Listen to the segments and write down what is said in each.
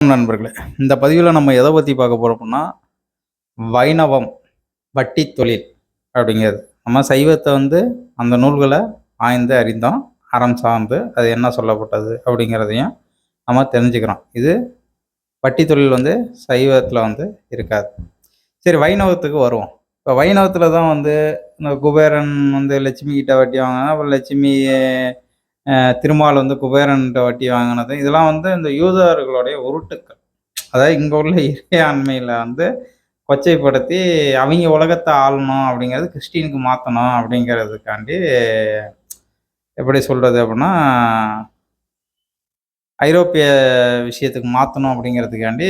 நண்பர்களே இந்த பதிவில் நம்ம எதை பற்றி பார்க்க போகிறோம்னா வைணவம் வட்டி தொழில் அப்படிங்கிறது. நம்ம சைவத்தை வந்து அந்த நூல்களை ஆய்ந்து அறிந்தோம் அறம் சார்ந்து அது என்ன சொல்லப்பட்டது அப்படிங்கிறதையும் நம்ம தெரிஞ்சுக்கிறோம். இது வட்டி தொழில் வந்து சைவத்தில் வந்து இருக்காது. சரி வைணவத்துக்கு வருவோம். இப்போ வைணவத்தில் தான் வந்து இந்த குபேரன் வந்து லட்சுமி கிட்ட வட்டி வாங்கினா அப்புறம் லட்சுமி திருமால் வந்து குபேரன்ட்ட வட்டி வாங்கினது. இதெல்லாம் வந்து இந்த யூதர்களுடைய உருட்டுக்கள். அதாவது இங்கே உள்ள இறையாண்மையில் வந்து கொச்சைப்படுத்தி அவங்க உலகத்தை ஆளணும் அப்படிங்கிறது கிறிஸ்டினுக்கு மாற்றணும் அப்படிங்கிறதுக்காண்டி எப்படி சொல்கிறது அப்படின்னா ஐரோப்பிய விஷயத்துக்கு மாற்றணும் அப்படிங்கிறதுக்காண்டி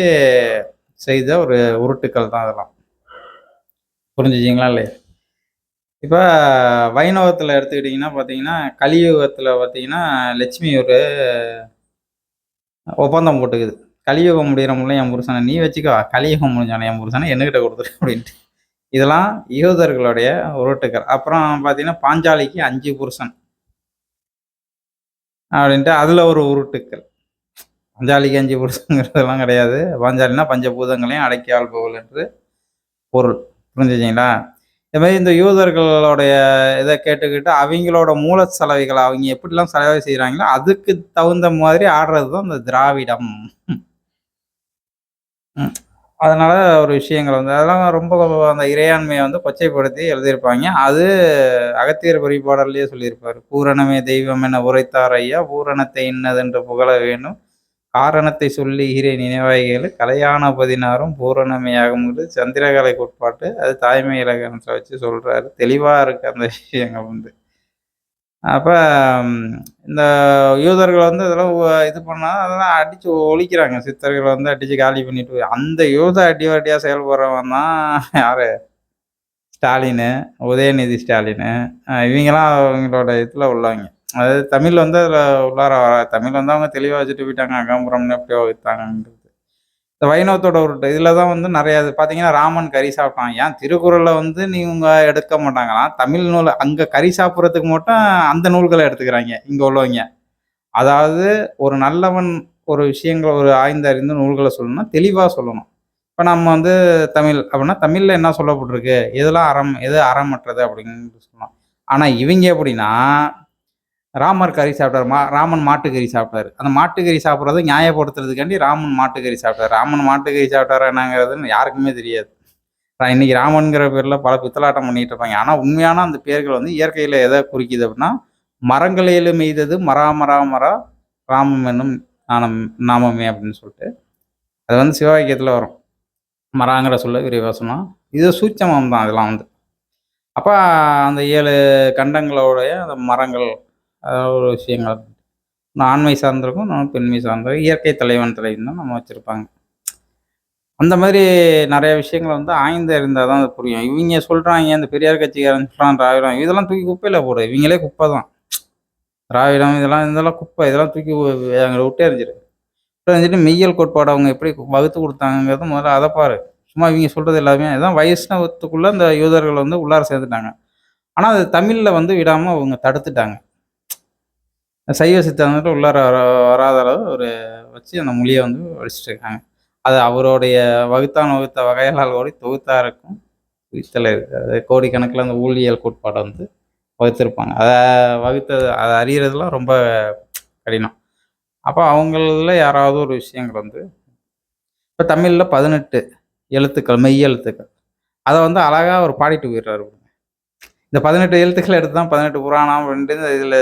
செய்த ஒரு உருட்டுக்கள் தான் அதெல்லாம் புரிஞ்சுச்சிங்களா இல்லையா? இப்போ வைணவத்தில் எடுத்துக்கிட்டிங்கன்னா பார்த்தீங்கன்னா கலியுகத்தில் பார்த்தீங்கன்னா லட்சுமி ஒரு ஒப்பந்தம் போட்டுக்குது. கலியுகம் முடிகிற முடியல என் புருஷனை நீ வச்சுக்கோ. கலியுகம் முடிஞ்சானே என் புருஷனை என்கிட்ட கொடுத்துரு அப்படின்ட்டு. இதெல்லாம் யூதர்களுடைய உருட்டுக்கள் அப்புறம் பார்த்தீங்கன்னா பாஞ்சாலிக்கு அஞ்சு புருஷன். அப்படின்ட்டு அதில் ஒரு உருட்டுக்கள் பாஞ்சாலிக்கு அஞ்சு புருஷங்கிறதெல்லாம் கிடையாது. பாஞ்சாலினா பஞ்சபூதங்களையும் அடக்கி ஆள்பவள் என்று பொருள். புரிஞ்சுச்சிங்களா இந்த மாதிரி இந்த யூதர்களுடைய இதை கேட்டுக்கிட்டு அவங்களோட மூல செலவைகளை அவங்க எப்படிலாம் செலவை செய்கிறாங்களோ அதுக்கு தகுந்த மாதிரி ஆடுறது தான் இந்த திராவிடம். அதனால ஒரு விஷயங்கள் வந்து அதெல்லாம் ரொம்ப அந்த இறையாண்மையை வந்து கொச்சைப்படுத்தி எழுதியிருப்பாங்க. அது அகத்தியர் பரிபாடல்லையே சொல்லியிருப்பார். பூரணமே தெய்வம் என உரைத்தார் ஐயா பூரணத்தை இன்னதென்று புகழ வேண்டும். காரணத்தை சொல்லி ஈரை நினைவாய்கள் கலையான பதினாறும் பூரணமையாகும் சந்திரகலை கோட்பாட்டு அது தாய்மை இலக்கணத்தை வச்சு சொல்கிறாரு தெளிவாக இருக்கு அந்த விஷயங்கள் வந்து. அப்போ இந்த யூதர்கள் வந்து இதெல்லாம் இது பண்ணா அதெல்லாம் அடித்து ஒழிக்கிறாங்க. சித்தர்களை வந்து அடித்து காலி பண்ணிட்டு போய் அந்த யூத அடி செயல்படுறவன் தான் யார்? ஸ்டாலினு உதயநிதி ஸ்டாலினு. இவங்கெல்லாம் அவங்களோட இதில் உள்ளவங்க. அதாவது தமிழ் வந்து அதில் உள்ளார வர தமிழ் வந்து அவங்க தெளிவாக வச்சுட்டு போயிட்டாங்க. அகம்புறம்னு எப்படியோ வைத்தாங்கன்றது. இந்த வைணவத்தோட ஒரு இதில் தான் வந்து நிறையா இது. பார்த்தீங்கன்னா ராமன் கறி சாப்பிட்டான். ஏன்? திருக்குறளை வந்து நீங்க எடுக்க மாட்டாங்களாம் தமிழ் நூல் அங்கே கறி சாப்பிட்றதுக்கு மட்டும் அந்த நூல்களை எடுத்துக்கிறாங்க இங்கே உள்ளவங்க. அதாவது ஒரு நல்லவன் ஒரு விஷயங்கள் ஒரு ஆய்ந்தறிந்து நூல்களை சொல்லணும்னா தெளிவாக சொல்லணும். இப்போ நம்ம வந்து தமிழ் அப்படின்னா தமிழில் என்ன சொல்லப்பட்டிருக்கு? எதெல்லாம் அறம் எது அறமற்றது அப்படின்னு சொல்லலாம் ஆனால் இவங்க எப்படின்னா ராமர் கறி சாப்பிட்டாரு மா ராமன் மாட்டுக்கறி சாப்பிட்டாரு. அந்த மாட்டுக்கறி சாப்பிட்றத நியாயப்படுத்துறதுக்காண்டி ராமன் மாட்டுக்கறி சாப்பிட்டாரு. ராமன் மாட்டுக்கறி சாப்பிட்டாரா என்னங்கிறதுன்னு யாருக்குமே தெரியாது. இன்னைக்கு ராமன்கிற பேரில் பல பித்தலாட்டம் பண்ணிட்டு இருப்பாங்க. ஆனால் உண்மையான அந்த பேர்கள் வந்து இயற்கையில் எதை குறிக்குது அப்படின்னா மரங்களையில் மெய்தது மராமரா மரா ராமம் என்னும் நாணம் நாமமே அப்படின்னு சொல்லிட்டு அது வந்து சிவவாக்கியத்தில் வரும். மராங்கிற சொல்ல விரிவாசனம் இது சூட்சமம் தான் அதெல்லாம் வந்து. அப்போ அந்த ஏழு கண்டங்களோடைய அந்த மரங்கள் அதாவது ஒரு விஷயங்கள். ஒன்று ஆண்மை சார்ந்திருக்கும் இன்னொன்று பெண்மை சார்ந்திருக்கும் இயற்கை தலைவன் தலைவன் தான் நம்ம வச்சுருப்பாங்க. அந்த மாதிரி நிறைய விஷயங்கள் வந்து ஆய்ந்து இருந்தால் தான் அது புரியும். இவங்க சொல்கிறாங்க இந்த பெரியார் கட்சிக்காரன் சொல்கிறான் திராவிடம் இதெல்லாம் தூக்கி குப்பையில் போடு இவங்களே குப்பை தான். திராவிடம் இதெல்லாம் இதெல்லாம் குப்பை இதெல்லாம் தூக்கி அங்கே விட்டே எறிஞ்சிரு. இருந்துட்டு மெய்யல் கோட்பாடு அவங்க எப்படி வகுத்து கொடுத்தாங்கிறது முதல்ல அதை பாரு. சும்மா இவங்க சொல்கிறது எல்லாமே அதுதான் வைஷ்ணவத்துக்குள்ளே இந்த யூதர்கள் வந்து உள்ளார சேர்ந்துட்டாங்க. ஆனால் அது தமிழில் வந்து விடாமல் அவங்க தடுத்துட்டாங்க. சைவ சித்தாந்தத்தில் உள்ளார வர வராத அளவு ஒரு வச்சு அந்த மொழியை வந்து வடிச்சிட்டு இருக்காங்க அது அவருடைய வகுத்தான் வகுத்த வகைகளால் ஓடி தொகுத்தாருக்கும் உயிர்த்தல இருக்குது அது கோடிக்கணக்கில் அந்த ஊழியல் கோட்பாடை வந்து வகுத்திருப்பாங்க. அதை வகுத்தது அதை அறியறதுலாம் ரொம்ப கடினம். அப்போ அவங்கள யாராவது ஒரு விஷயங்கள் வந்து இப்போ தமிழில் பதினெட்டு எழுத்துக்கள் மெய் எழுத்துக்கள். அதை வந்து அழகாக அவர் பாடிட்டு போயிடுறாரு. இந்த பதினெட்டு எழுத்துக்கள் எடுத்து தான் பதினெட்டு புராணம் அப்படின்ட்டு இதில்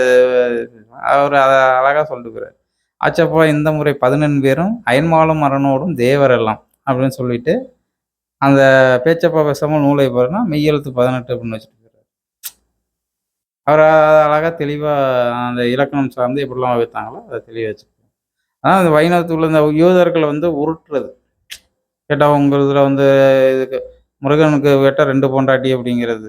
அவர் அதை அழகாக சொல்லிட்டுக்கிறார் ஆச்சப்பா இந்த முறை பதினெண்டு பேரும் அயன்மாலும் மரணோடும் தேவர் எல்லாம் அப்படின்னு சொல்லிட்டு அந்த பேச்சப்பா பேசாமல் நூலை பாருன்னா மெய்யெழுத்து பதினெட்டு அப்படின்னு வச்சுட்டு அவர் அதை அழகாக தெளிவாக அந்த இலக்கணம் சார்ந்து எப்படிலாம் வைத்தாங்களோ அதை தெளிவாக வச்சுருக்காங்க ஆனால் அந்த வைணவத்துக்குள்ள இந்த யூதர்களை வந்து உருட்டுறது. கேட்டால் உங்கள் இதில் வந்து இதுக்கு முருகனுக்கு கேட்டால் ரெண்டு பொண்டாட்டி அப்படிங்கிறது.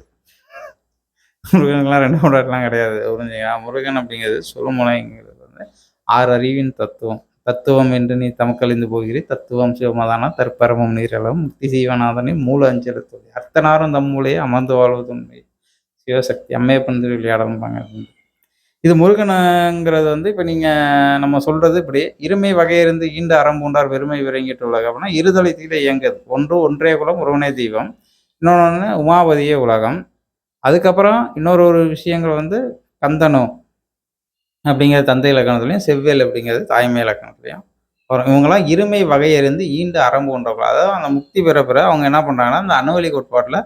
முருகனுக்கெல்லாம் ரெண்டு பொண்டாட்டிலாம் கிடையாது. புரிஞ்சுங்களா? முருகன் அப்படிங்கிறது சொல்முனைங்கிறது வந்து ஆறு அறிவின் தத்துவம். தத்துவம் என்று நீ தமக்கழிந்து போகிறீ தத்துவம் சிவமதான? தற்பரமம் நீரளம் முக்தி சீவநாதனை மூல அஞ்செழுத்தொழி அர்த்தனாரும் தம்முலையே அமர்ந்து வாழ்வது உண்மை சிவசக்தி அம்மையப்பன் விளையாடம்பாங்க. இது முருகனுங்கிறது வந்து இப்போ நீங்கள் நம்ம சொல்கிறது இப்படி இருமை வகையிருந்து ஈண்டு அறம் பூண்டார் பெருமை விரங்கிட்டு உலகம் அப்படின்னா இருதலை தீர இயங்குது. ஒன்று ஒன்றே குலம் ஒருவனே தெய்வம். இன்னொன்று உமாபதியே உலகம். அதுக்கப்புறம் இன்னொரு ஒரு விஷயங்கள் வந்து கந்தனு அப்படிங்கிறது தந்தை இலக்கணத்துலையும் செவ்வேல் அப்படிங்கிறது தாய்மை இலக்கணத்துலையும். வரும் இவங்கெல்லாம் இருமை வகையறிந்து ஈண்டு அரம்பு கொண்டவர்கள். அதாவது அந்த முக்தி பெற பெற அவங்க என்ன பண்ணுறாங்கன்னா அந்த அணுவலி கோட்பாட்டில்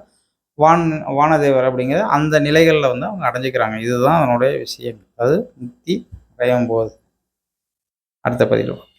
வான் வானதேவர் அப்படிங்கிறது அந்த நிலைகளில் வந்து அவங்க அடைஞ்சிக்கிறாங்க. இதுதான் அதனுடைய விஷயம் அது முக்தி அடையும் போது. அடுத்த பதிவில்